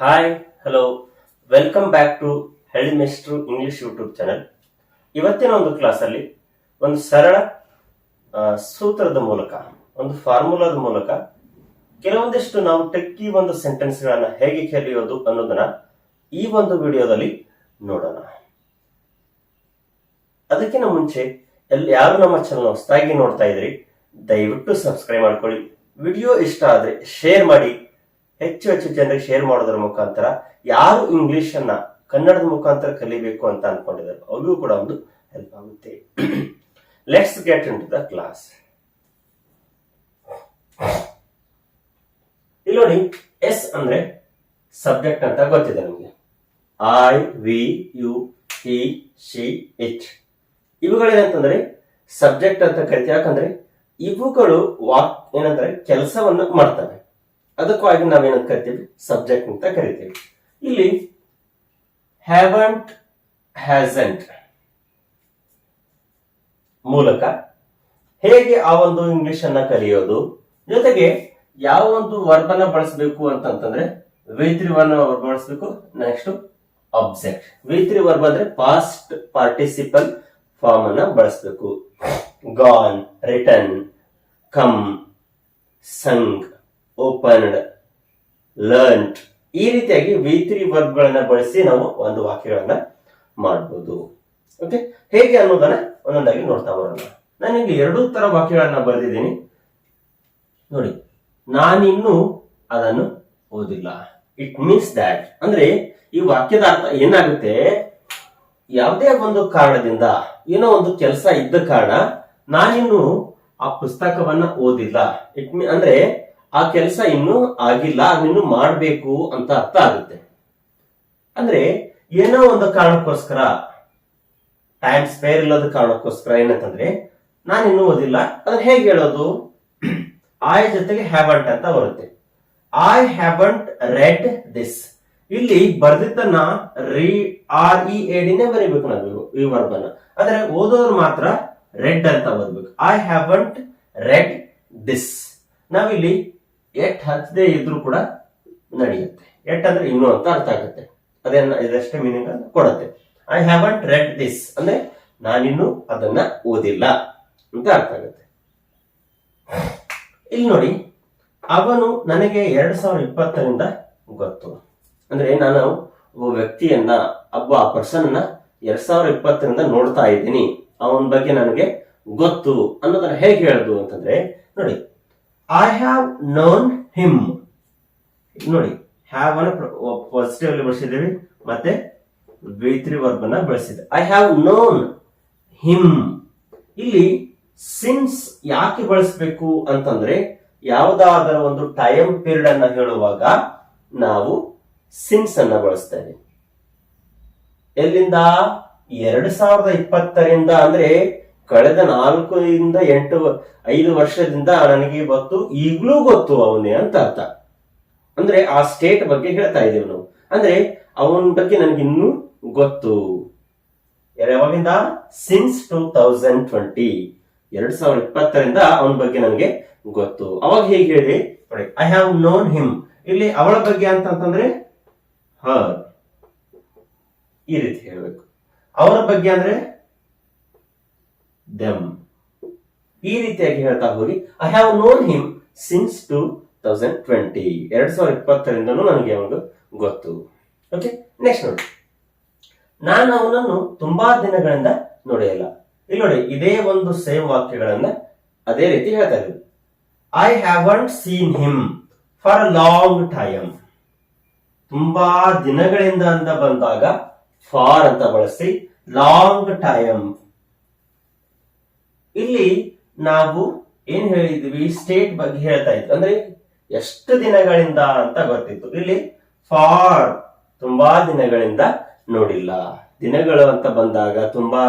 Hi hello welcome back to ಹೆಲ್ ಮೆಸ್ಟ್ರು English YouTube channel ಇವತ್ತಿನ ಒಂದು ಕ್ಲಾಸಲ್ಲಿ ಒಂದು ಸರಳ ಸೂತ್ರದ ಮೂಲಕ, ಒಂದು ಫಾರ್ಮುಲಾದ ಮೂಲಕ ಕೆಲವೊಂದಿಷ್ಟು ನಾವು ಟೆಕ್ಕಿ ಒಂದು ಸೆಂಟೆನ್ಸ್ಗಳನ್ನು ಹೇಗೆ ಕಲಿಯೋದು ಅನ್ನೋದನ್ನ ಈ ಒಂದು ವಿಡಿಯೋದಲ್ಲಿ ನೋಡೋಣ. ಅದಕ್ಕಿಂತ ಮುಂಚೆ ಎಲ್ಲಿ ಯಾರು ನಮ್ಮ ಚಾನಲ್ ಹೊಸದಾಗಿ ನೋಡ್ತಾ ಇದ್ರಿ, ದಯವಿಟ್ಟು ಸಬ್ಸ್ಕ್ರೈಬ್ ಮಾಡ್ಕೊಳ್ಳಿ. ವಿಡಿಯೋ ಇಷ್ಟ ಆದ್ರೆ ಶೇರ್ ಮಾಡಿ. ಹೆಚ್ಚು ಹೆಚ್ಚು ಜನರಿಗೆ ಶೇರ್ ಮಾಡೋದ್ರ ಮುಖಾಂತರ ಯಾರು ಇಂಗ್ಲಿಷ್ ಅನ್ನ ಕನ್ನಡದ ಮುಖಾಂತರ ಕಲಿಬೇಕು ಅಂತ ಅನ್ಕೊಂಡಿದ್ದಾರೆ, ಅವ್ರಿಗೂ ಕೂಡ ಒಂದು ಹೆಲ್ಪ್ ಆಗುತ್ತೆ. Let's get into the class ಇಲ್ಲಿ ನೋಡಿ ಎಸ್ ಅಂದ್ರೆ ಸಬ್ಜೆಕ್ಟ್ ಅಂತ ಗೊತ್ತಿದೆ ನಮಗೆ. I we you he she it ಇವುಗಳೇನಂತಂದ್ರೆ subject ಅಂತ ಕರಿತೀವಿ. ಯಾಕಂದ್ರೆ ಇವುಗಳು ವಾಕ್ ಏನಂದ್ರೆ ಕೆಲಸವನ್ನು ಮಾಡ್ತವೆ. ಅದಕ್ಕಾಗಿ ನಾವೇನಂತ ಕರಿತೀವಿ? ಸಬ್ಜೆಕ್ಟ್ ಅಂತ ಕರಿತೀವಿ. ಇಲ್ಲಿ ಹ್ಯಾವಂಟ್ ಹ್ಯಾಸಂಟ್ ಮೂಲಕ ಹೇಗೆ ಆ ಒಂದು ಇಂಗ್ಲಿಷ್ ಅನ್ನ ಕಲಿಯೋದು? ಜೊತೆಗೆ ಯಾವ ಒಂದು ವರ್ಬನ್ನ ಬಳಸಬೇಕು ಅಂತಂತಂದ್ರೆ ವೇತ್ರಿ ವರ್ನ ಬಳಸಬೇಕು. ನೆಕ್ಸ್ಟ್ ಆಬ್ಜೆಕ್ಟ್ ವಿ ವರ್ಬ್ ಅಂದ್ರೆ ಪಾಸ್ಟ್ ಪಾರ್ಟಿಸಿಪಲ್ ಫಾರ್ಮ್ ಅನ್ನ ಬಳಸಬೇಕು. Gone return come sung opened learned ಈ ರೀತಿಯಾಗಿ ವಿ ತ್ರೀ ವರ್ಬ್ಗಳನ್ನ ಬಳಸಿ ನಾವು ಒಂದು ವಾಕ್ಯಗಳನ್ನ ಮಾಡಬಹುದು ಓಕೆ ಹೇಗೆ ಅನ್ನೋದನ್ನ ಒಂದೊಂದಾಗಿ ನೋಡ್ತಾ ಬರೋಣ. ನಾನು ಇಲ್ಲಿ ಎರಡೂ ತರ ವಾಕ್ಯಗಳನ್ನ ಬರೆದಿದ್ದೀನಿ. ನೋಡಿ, ನಾನಿನ್ನು ಅದನ್ನು ಓದಿಲ್ಲ. ಇಟ್ ಮೀನ್ಸ್ ದ್ಯಾಟ್ ಅಂದ್ರೆ ಈ ವಾಕ್ಯದ ಅರ್ಥ ಏನಾಗುತ್ತೆ? ಯಾವುದೇ ಒಂದು ಕಾರಣದಿಂದ, ಏನೋ ಒಂದು ಕೆಲಸ ಇದ್ದ ಕಾರಣ ನಾನಿನ್ನು ಆ ಪುಸ್ತಕವನ್ನ ಓದಿಲ್ಲ. ಇಟ್ ಮೀನ್ ಅಂದ್ರೆ ಆ ಕೆಲಸ ಇನ್ನೂ ಆಗಿಲ್ಲ ಅದನ್ನು ಮಾಡಬೇಕು ಅಂತ ಅರ್ಥ ಆಗುತ್ತೆ. ಅಂದ್ರೆ ಏನೋ ಒಂದು ಕಾರಣಕ್ಕೋಸ್ಕರ ಟೈಮ್ ಸ್ಪೇರ್ ಇಲ್ಲದ ಕಾರಣಕ್ಕೋಸ್ಕರ ಏನಂತಂದ್ರೆ ನಾನು ಇನ್ನೂ ಓದಿಲ್ಲ, ಅದನ್ನ ಹೇಗೆ ಹೇಳೋದು? ಐ ಜೊತೆಗೆ ಹ್ಯಾವಂಟ್ ಅಂತ ಬರುತ್ತೆ. ಐ ಹ್ಯಾವಂಟ್ ರೆಡ್ ದಿಸ್ ಇಲ್ಲಿ ಬರ್ದಿದ್ದನ್ನ ರೀ ಆರ್ ಇ ಎಡಿನೇ ಬರೀಬೇಕು ನಾವು, ಈ ವರ್ಬನ್ನ ಅಂದ್ರೆ ಓದೋರು ಮಾತ್ರ ರೆಡ್ ಅಂತ ಓದ್ಬೇಕು. ಐ ಹ್ಯಾವಂಟ್ ರೆಡ್ ದಿಸ್ ನಾವಿಲ್ಲಿ ಎಟ್ ಹಚ್ಚದೆ ಇದ್ರೂ ಕೂಡ ನಡೆಯುತ್ತೆ. ಎಟ್ ಅಂದ್ರೆ ಇನ್ನು ಅಂತ ಅರ್ಥ ಆಗುತ್ತೆ. ಅದೇನ ಇದಷ್ಟೇ ಮೀನಿಂಗ್ ಕೊಡುತ್ತೆ. I have haven't read this ಅಂದ್ರೆ ನಾನಿನ್ನು ಅದನ್ನ ಓದಿಲ್ಲ ಅಂತ ಅರ್ಥ ಆಗುತ್ತೆ. ಇಲ್ಲಿ ನೋಡಿ, ಅವನು ನನಗೆ ಎರಡ್ ಸಾವಿರದ ಇಪ್ಪತ್ತರಿಂದ ಗೊತ್ತು. ಅಂದ್ರೆ ನಾನು ಒಬ್ಬ ವ್ಯಕ್ತಿಯನ್ನ, ಒಬ್ಬ ಪರ್ಸನ್ ಅನ್ನ ಎರಡ್ ಸಾವಿರದ ಇಪ್ಪತ್ತರಿಂದ ನೋಡ್ತಾ ಇದ್ದೀನಿ. ಅವನ ಬಗ್ಗೆ ನನಗೆ ಗೊತ್ತು ಅನ್ನೋದನ್ನ ಹೇಗೆ ಹೇಳುದು ಅಂತಂದ್ರೆ, ನೋಡಿ ಐ ಹ್ಯಾವ್ ನೋನ್ ಹಿಮ್ ನೋಡಿ ಹ್ಯಾವ್ ಅನ್ನ ಪಾಸಿಟಿವ್ ಅಲ್ಲಿ ಬಳಸಿದ್ದೀವಿ. ಮತ್ತೆ ವೇತ್ರಿ ತ್ರೀ ವರ್ಬ್ ಅನ್ನ ಬಳಸಿದೆ ಐ ಹ್ಯಾವ್ ನೋನ್ ಹಿಮ್ ಇಲ್ಲಿ ಸಿನ್ಸ್ ಯಾಕೆ ಬಳಸಬೇಕು ಅಂತಂದ್ರೆ, ಯಾವುದಾದರ ಒಂದು ಟೈಮ್ ಪೀರಿಯಡ್ ಅನ್ನ ಹೇಳುವಾಗ ನಾವು ಸಿನ್ಸ್ ಅನ್ನ ಬಳಸ್ತೇವೆ ಎಲ್ಲಿಂದ? ಎರಡ್ ಸಾವಿರದ ಇಪ್ಪತ್ತರಿಂದ ಅಂದ್ರೆ ಕಳೆದ ನಾಲ್ಕರಿಂದ ಎಂಟು ಐದು ವರ್ಷದಿಂದ ನನಗೆ ಗೊತ್ತು ಈಗಲೂ ಗೊತ್ತು ಅವನೇ ಅಂತ ಅರ್ಥ. ಅಂದ್ರೆ ಆ ಸ್ಟೇಟ್ ಬಗ್ಗೆ ಹೇಳ್ತಾ ಇದ್ದೇವೆ ನಾವು. ಅಂದ್ರೆ ಅವನ ಬಗ್ಗೆ ನನಗೆ ಇನ್ನೂ ಗೊತ್ತು. ಯಾವಾಗಿಂದ? ಸಿನ್ಸ್ ಟೂ ತೌಸಂಡ್ ಟ್ವೆಂಟಿ ಎರಡ್ ಸಾವಿರದ ಇಪ್ಪತ್ತರಿಂದ ಅವನ ಬಗ್ಗೆ ನನಗೆ ಗೊತ್ತು. ಅವಾಗ ಹೇಗೆ ಹೇಳಿ ನೋಡಿ ಐ ಹ್ಯಾವ್ ನೋನ್ ಹಿಮ್ ಇಲ್ಲಿ ಅವಳ ಬಗ್ಗೆ ಅಂತಂತಂದ್ರೆ ಹರ್ ಈ ರೀತಿ ಹೇಳ್ಬೇಕು. ಅವರ ಬಗ್ಗೆ ಅಂದ್ರೆ ದೆಮ್ ಈ ರೀತಿಯಾಗಿ ಹೇಳ್ತಾ ಹೋಗಿ I have known him since two thousand twenty ಎರಡ್ ಸಾವಿರದ ಇಪ್ಪತ್ತರಿಂದನೂ ನನಗೆ ಅವನು ಗೊತ್ತು. ಓಕೆ ನೆಕ್ಸ್ಟ್ ನೋಡಿ. ನಾನು ಅವನನ್ನು ತುಂಬಾ ದಿನಗಳಿಂದ ನೋಡಿಲ್ಲ ಇಲ್ಲಿ. ನೋಡಿ, ಇದೇ ಒಂದು ಸೇಮ್ ವಾಕ್ಯಗಳನ್ನ ಅದೇ ರೀತಿ ಹೇಳ್ತಾ ಇದ್ದೀವಿ I haven't seen him for a long time ತುಂಬಾ ದಿನಗಳಿಂದ ಅಂತ ಬಂದಾಗ ಫಾರ್ ಅಂತ ಬಳಸಿ ಲಾಂಗ್ ಟೈಮ್ ಇಲ್ಲಿ ನಾವು ಏನ್ ಹೇಳಿದ್ವಿ? ಸ್ಟೇಟ್ ಬಗ್ಗೆ ಹೇಳ್ತಾ ಇತ್ತು ಅಂದ್ರೆ ಎಷ್ಟು ದಿನಗಳಿಂದ ಅಂತ ಗೊತ್ತಿತ್ತು. ಇಲ್ಲಿ ಫಾರ್ ತುಂಬಾ ದಿನಗಳಿಂದ ನೋಡಿಲ್ಲ. ದಿನಗಳು ಅಂತ ಬಂದಾಗ ತುಂಬಾ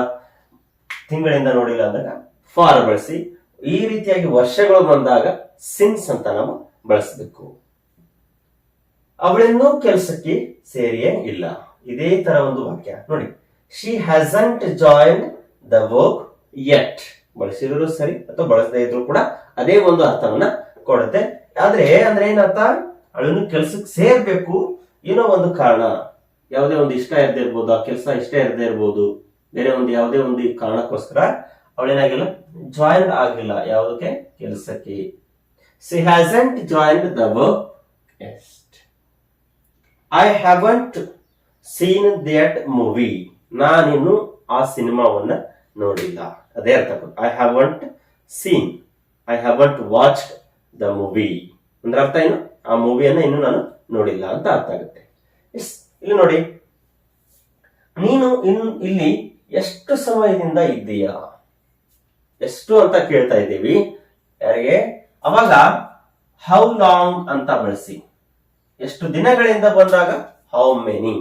ತಿಂಗಳಿಂದ ನೋಡಿಲ್ಲ ಅಂದಾಗ ಫಾರ್ ಬಳಸಿ. ಈ ರೀತಿಯಾಗಿ ವರ್ಷಗಳು ಬಂದಾಗ ಸಿನ್ಸ್ ಅಂತ ನಾವು ಬಳಸಬೇಕು. ಅವಳಿನ್ನೂ ಕೆಲಸಕ್ಕೆ ಸೇರಿಯೇ ಇಲ್ಲ. ಇದೇ ತರ ಒಂದು ವಾಕ್ಯ. ನೋಡಿ. She hasn't join the work yet ಬಳಸಿದ್ರು ಸರಿ ಅಥವಾ ಬಳಸದೇ ಇದ್ರು ಕೂಡ ಅದೇ ಒಂದು ಅರ್ಥವನ್ನ ಕೊಡುತ್ತೆ. ಆದ್ರೆ ಅಂದ್ರೆ ಏನರ್ಥ? ಅವಳನ್ನು ಕೆಲ್ಸಕ್ಕೆ ಸೇರ್ಬೇಕು ಏನೋ ಒಂದು ಕಾರಣ. ಯಾವುದೇ ಒಂದು ಇಷ್ಟ ಇರದೇ ಇರ್ಬೋದು, ಆ ಕೆಲಸ ಇಷ್ಟ ಇರದೇ ಇರ್ಬೋದು, ಬೇರೆ ಒಂದು ಯಾವುದೇ ಒಂದು ಕಾರಣಕ್ಕೋಸ್ಕರ ಅವಳೇನಾಗಿಲ್ಲ ಜಾಯಿನ್ ಆಗಿಲ್ಲ ಯಾವುದಕ್ಕೆ? ಕೆಲಸಕ್ಕೆ. She hasn't join the work ಎಸ್ಟ್ I haven't seen that movie ನಾನಿನ್ನು ಆ ಸಿನಿಮಾವನ್ನ ನೋಡಿಲ್ಲ ಅದೇ ಅರ್ಥ I haven't seen I haven't watched the movie ಅಂದ್ರೆ ಅರ್ಥ ಏನು? ಆ ಮೂವಿಯನ್ನು ಇನ್ನು ನಾನು ನೋಡಿಲ್ಲ ಅಂತ ಅರ್ಥ ಆಗುತ್ತೆ. ಇಸ್ ಇಲ್ಲಿ ನೋಡಿ. ನೀನು ಇನ್, ಇಲ್ಲಿ ಎಷ್ಟು ಸಮಯದಿಂದ ಇದ್ದೀಯಾ? ಎಷ್ಟು ಅಂತ ಕೇಳ್ತಾ ಇದ್ದೀವಿ. ಯಾರಿಗೆ? ಅವಾಗ ಹೌ ಲಾಂಗ್ ಅಂತ ಬಳಸಿ. ಎಷ್ಟು ದಿನಗಳಿಂದ ಬಂದಾಗ? ಹೌ ಮೆನಿ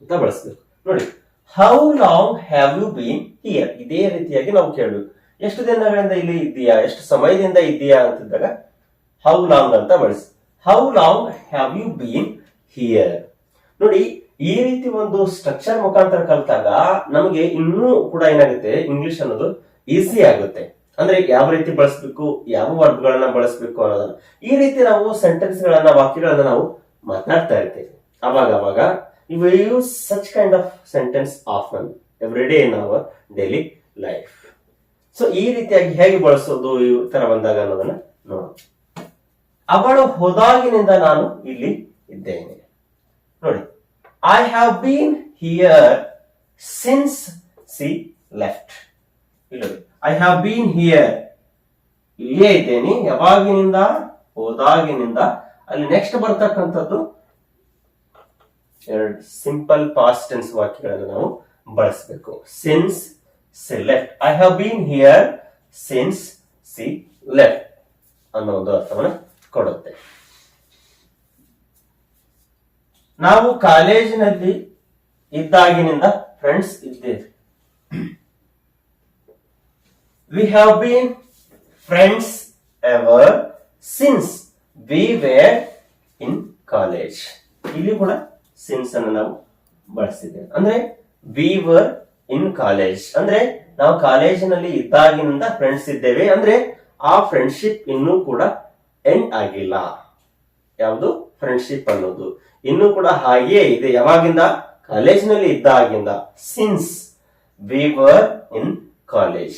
ಅಂತ ಬಳಸ್ಬೇಕು. ನೋಡಿ. How long have you been here ಇದೇ ರೀತಿಯಾಗಿ ನಾವು ಕೇಳಬೇಕು ಎಷ್ಟು ದಿನಗಳಿಂದ ಇಲ್ಲಿ ಇದೆಯಾ ಎಷ್ಟು ಸಮಯದಿಂದ ಇದೆಯಾ ಅಂತಿದ್ದಾಗ ಹೌ ಲಾಂಗ್ ಅಂತ ಬಳಸಿ. How long have you been here ನೋಡಿ, ಈ ರೀತಿ ಒಂದು ಸ್ಟ್ರಕ್ಚರ್ ಮುಖಾಂತರ ಕಲಿತಾಗ ನಮಗೆ ಇನ್ನೂ ಕೂಡ ಏನಾಗುತ್ತೆ? ಇಂಗ್ಲಿಷ್ ಅನ್ನೋದು ಈಸಿ ಆಗುತ್ತೆ. ಅಂದ್ರೆ ಯಾವ ರೀತಿ ಬಳಸಬೇಕು, ಯಾವ ವರ್ಡ್ ಗಳನ್ನ ಬಳಸಬೇಕು ಅನ್ನೋದನ್ನ. ಈ ರೀತಿ ನಾವು ಸೆಂಟೆನ್ಸ್ ಗಳನ್ನ ವಾಕ್ಯಗಳನ್ನ ನಾವು ಮಾತನಾಡ್ತಾ ಇರ್ತೇವೆ. ಅವಾಗ ಅವಾಗ we use such kind of sentence often every day in our daily life so ಈ ರೀತಿಯಾಗಿ ಹೇಗೆ ಬಳಸೋದು ಈ ತರ ಬಂದಾಗ ಅನ್ನೋದನ್ನ ನೋಡೋಣ. ಅವಳು ಹೋದಾಗಿನಿಂದ ನಾನು ಇಲ್ಲಿ ಇದ್ದೇನೆ. ನೋಡಿ I have been here since she left ಇಲ್ಲಿ ಐ ಹ್ಯಾವ್ ಬೀನ್ ಹಿಯರ್ ಇಲ್ಲೇ ಇದ್ದೇನೆ, ಯಾವಾಗಿನಿಂದ? ಹೋದಾಗಿನಿಂದ. ಅಲ್ಲಿ ನೆಕ್ಸ್ಟ್ ಬರ್ತಕ್ಕಂಥದ್ದು ಎರಡು ಸಿಂಪಲ್ ಪಾಸ್ಟ್ ಟೆನ್ಸ್ ವಾಕ್ಯಗಳನ್ನು ನಾವು ಬಳಸಬೇಕು. Since she left I have been here since she left ಅನ್ನೋ ಒಂದು ಅರ್ಥವನ್ನು ಕೊಡುತ್ತೆ. ನಾವು ಕಾಲೇಜಿನಲ್ಲಿ ಇದ್ದಾಗಿನಿಂದ ಫ್ರೆಂಡ್ಸ್ ಇದ್ದೇವೆ. We have been friends ever since we were in college ಇಲ್ಲಿ ಕೂಡ ಸಿನ್ಸ್ ಅನ್ನು ನಾವು ಬಳಸಿದ್ದೇವೆ ಅಂದ್ರೆ ವಿ ವರ್ ಇನ್ ಕಾಲೇಜ್ ಅಂದ್ರೆ, ನಾವು ಕಾಲೇಜಿನಲ್ಲಿ ಇದ್ದಾಗಿನಿಂದ ಫ್ರೆಂಡ್ಸ್ ಇದ್ದೇವೆ. ಅಂದ್ರೆ, ಆ ಫ್ರೆಂಡ್ಶಿಪ್ ಇನ್ನೂ ಕೂಡ ಎಂಡ್ ಆಗಿಲ್ಲ. ಯಾವುದು? ಫ್ರೆಂಡ್ಶಿಪ್ ಅನ್ನೋದು. ಇನ್ನೂ ಕೂಡ ಹಾಗೆಯೇ ಇದೆ. ಯಾವಾಗಿಂದ? ಕಾಲೇಜಿನಲ್ಲಿ ಇದ್ದಾಗಿಂದ. Since we were in college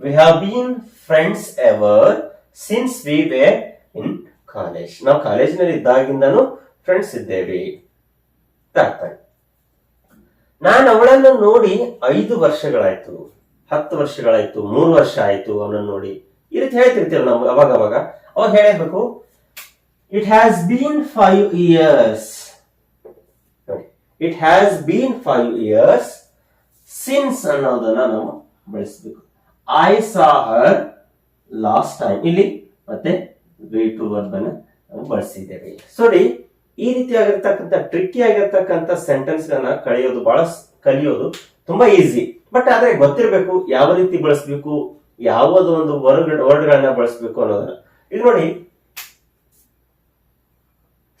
we have been friends ever since we were in college ನಾವು ಕಾಲೇಜಿನಲ್ಲಿ ಇದ್ದಾಗಿಂದನು ಫ್ರೆಂಡ್ಸ್ ಇದ್ದೇವೆ. ಅರ್ಥ ನಾನು ಅವಳನ್ನು ನೋಡಿ ಐದು ವರ್ಷಗಳಾಯ್ತು, ಹತ್ತು ವರ್ಷಗಳಾಯ್ತು, ಮೂರು ವರ್ಷ ಆಯ್ತು ಅವನನ್ನು ನೋಡಿ. ಈ ರೀತಿ ಹೇಳ್ತಿರ್ತೀವಿ ನಾವು ಅವಾಗ ಅವಾಗ ಅವಾಗ ಹೇಳಬೇಕು it has been five years it has been five years since ಅನ್ನೋದನ್ನ ನಾವು ಬಳಸಬೇಕು. I saw her last time ಇಲ್ಲಿ ಮತ್ತೆ ವೇ ಟು ವರ್ಬ್ ನಾವು ಬಳಸಿದ್ದೇವೆ. ನೋಡಿ ಈ ರೀತಿಯಾಗಿರ್ತಕ್ಕಂಥ ಟ್ರಿಕ್ಕಿ ಆಗಿರ್ತಕ್ಕಂಥ ಸೆಂಟೆನ್ಸ್ ಗಳನ್ನ ಕಳೆಯೋದು, ಬಹಳ ಕಲಿಯೋದು ತುಂಬಾ ಈಸಿ ಬಟ್ ಆದ್ರೆ ಗೊತ್ತಿರಬೇಕು, ಯಾವ ರೀತಿ ಬಳಸಬೇಕು, ಯಾವುದು ಒಂದು ವರ್ಡ್, ವರ್ಡ್ಗಳನ್ನ ಬಳಸಬೇಕು ಅನ್ನೋದನ್ನ. ಇಲ್ಲಿ ನೋಡಿ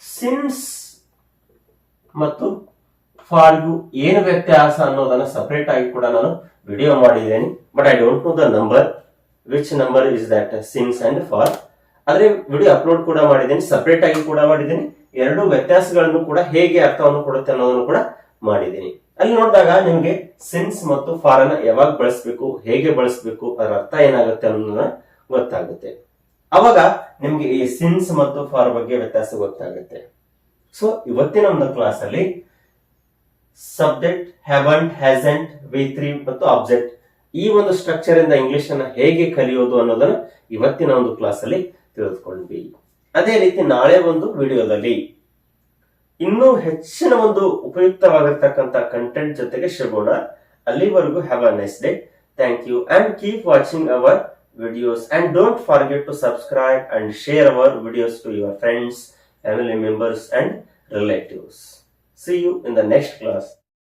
ಸಿನ್ಸ್ ಮತ್ತು ಫಾರ್ ಯು ಏನು ವ್ಯತ್ಯಾಸ ಅನ್ನೋದನ್ನ ಸಪರೇಟ್ ಆಗಿ ಕೂಡ ನಾನು ವಿಡಿಯೋ ಮಾಡಿದ್ದೇನೆ. But I don't know the number which number is that since and for ಆದ್ರೆ ವಿಡಿಯೋ ಅಪ್ಲೋಡ್ ಕೂಡ ಮಾಡಿದ್ದೇನೆ ಸಪರೇಟ್ ಆಗಿ ಕೂಡ ಮಾಡಿದ್ದೇನೆ. ಎರಡು ವ್ಯತ್ಯಾಸಗಳನ್ನು ಕೂಡ ಹೇಗೆ ಅರ್ಥವನ್ನು ಕೊಡುತ್ತೆ ಅನ್ನೋದನ್ನು ಕೂಡ ಮಾಡಿದ್ದೀನಿ. ಅಲ್ಲಿ ನೋಡಿದಾಗ ನಿಮಗೆ ಸಿನ್ಸ್ ಮತ್ತು ಫಾರ್ ಅನ್ನ ಯಾವಾಗ ಬಳಸಬೇಕು, ಹೇಗೆ ಬಳಸಬೇಕು, ಅದರ ಅರ್ಥ ಏನಾಗುತ್ತೆ ಅನ್ನೋದನ್ನ ಗೊತ್ತಾಗುತ್ತೆ. ಅವಾಗ ನಿಮ್ಗೆ ಈ ಸಿನ್ಸ್ ಮತ್ತು ಫಾರ್ ಬಗ್ಗೆ ವ್ಯತ್ಯಾಸ ಗೊತ್ತಾಗುತ್ತೆ. ಸೊ ಇವತ್ತಿನ ಒಂದು ಕ್ಲಾಸ್ ಅಲ್ಲಿ subject haven't hasn't V three ಮತ್ತು ಆಬ್ಜೆಕ್ಟ್ ಈ ಒಂದು ಸ್ಟ್ರಕ್ಚರ್ ಇಂದ ಇಂಗ್ಲಿಷ್ ಅನ್ನ ಹೇಗೆ ಕಲಿಯೋದು ಅನ್ನೋದನ್ನ ಇವತ್ತಿನ ಒಂದು ಕ್ಲಾಸ್ ಅಲ್ಲಿ ತಿಳಿದುಕೊಂಡ್ವಿ. ಅದೇ ರೀತಿ ನಾಳೆ ಒಂದು ವಿಡಿಯೋದಲ್ಲಿ ಇನ್ನೂ ಹೆಚ್ಚಿನ ಒಂದು ಉಪಯುಕ್ತವಾಗಿರ್ತಕ್ಕಂತ ಕಂಟೆಂಟ್ ಜೊತೆಗೆ ಸಿಗೋಣ ಅಲ್ಲಿವರೆಗೂ have a nice day thank you and keep watching our videos and don't forget to subscribe and share our videos to your friends family members and relatives see you in the next class